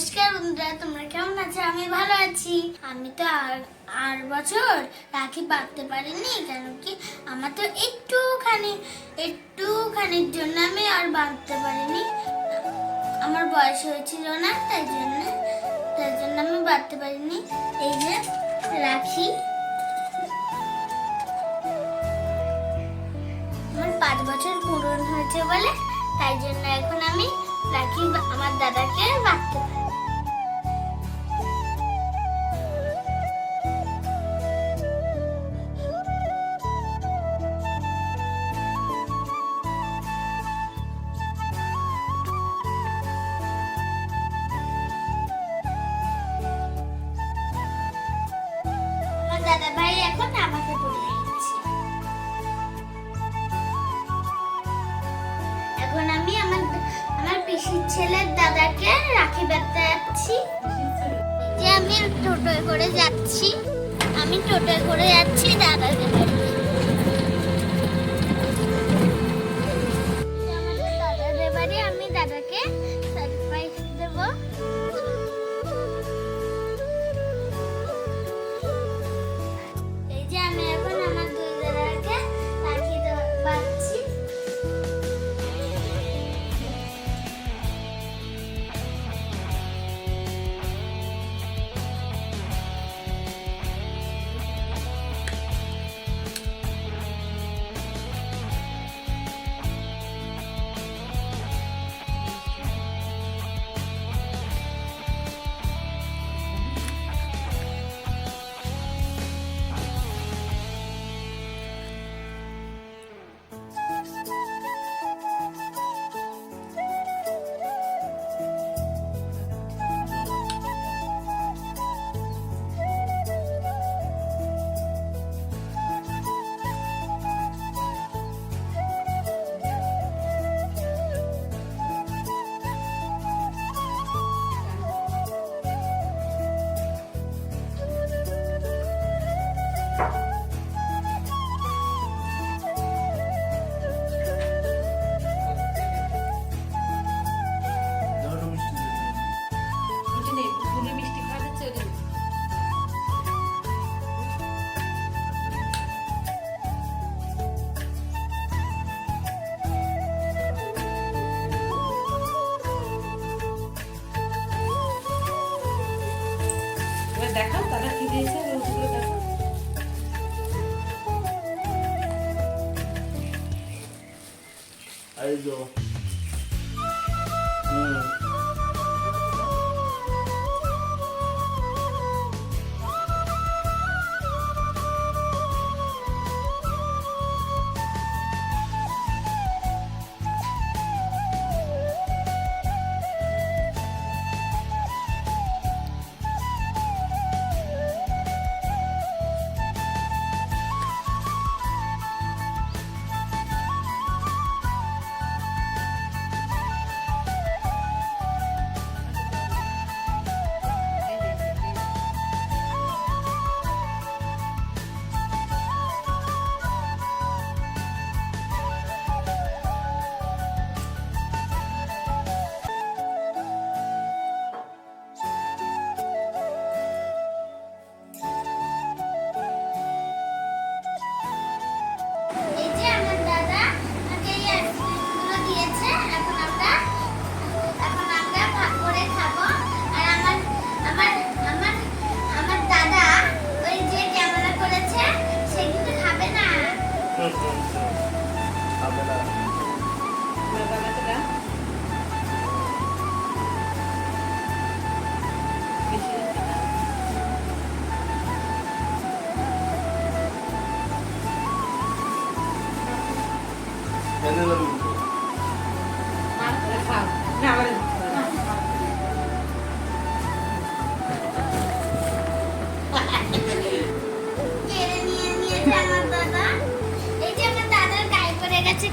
নমস্কার বন্ধুরা, তোমরা কেমন আছো? আমি ভালো আছি। আমি তো আর বছর রাখি বাঁধতে পারিনি, কেন কি আমার তো একটুখানি একটুখানির জন্য আমি আর বাঁধতে পারিনি। আমার বয়স হয়েছিল না, তাই জন্য তাই জন্য আমি বাঁধতে পারিনি। এই যে, রাখি। আমার পাঁচ বছর পূরণ হয়েছে বলে, তাই জন্য এখন আমি রাখি আমার দাদাকে বাঁধতে পারি পিসির ছেলের দাদাকে রাখি বাঁধতে যাচ্ছি। যে আমি টোটোয় করে যাচ্ছি, আমি টোটোয় করে যাচ্ছি দাদাকে। দেখাও তারা কি দিয়েছে দেখো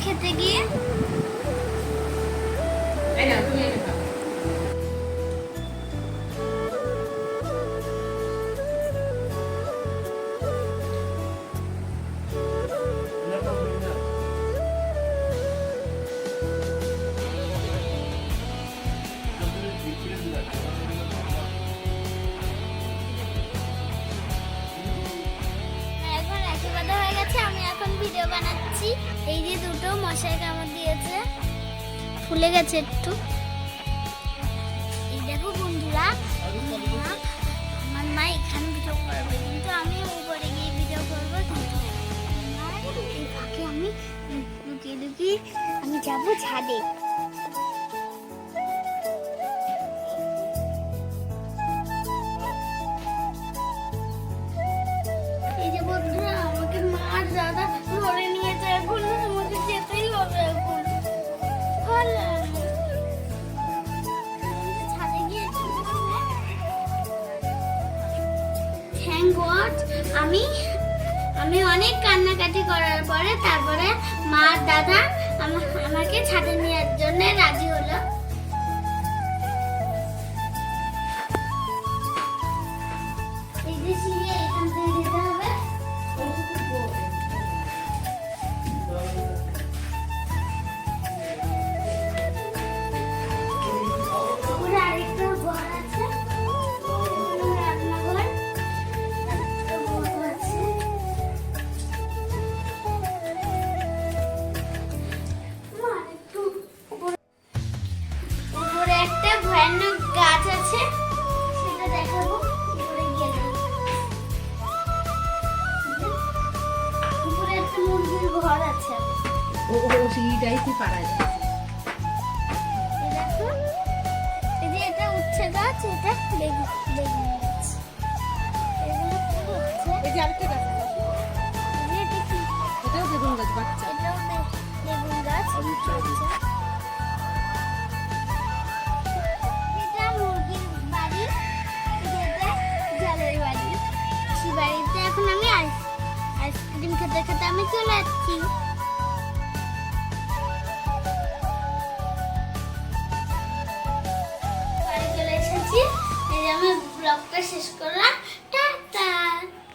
খেতে গিয়ে এই নাও, তুমি এটা ভিডিও বানাচ্ছি। এই যে দুটো মশাই কামড় দিয়েছে। ফুলে গেছে একটু। এই দেখো বন্ধুরা আমার মা এখানে ভিডিও করবে। কিন্তু আমি উপরে গিয়ে ভিডিও করব, কিন্তু আমি লুকিয়ে লুকিয়ে আমি যাব ছাদে। আমি আমি অনেক কান্নাকাটি করার পরে তারপরে মা দাদা আমা- আমাকে ছাদে নেওয়ার জন্য রাজি হলো। ও ও সিঁড়িটাই কি পারা যায়। এটা উচ্ছে গাছ এটা বেগুন গাছ বাচ্চা। বেগুন গাছ বাড়িতে এখন আমি আইস আইসক্রিম খেতে খেতে আমি চলে যাচ্ছি আমার ব্লগটা শেষ করলাম।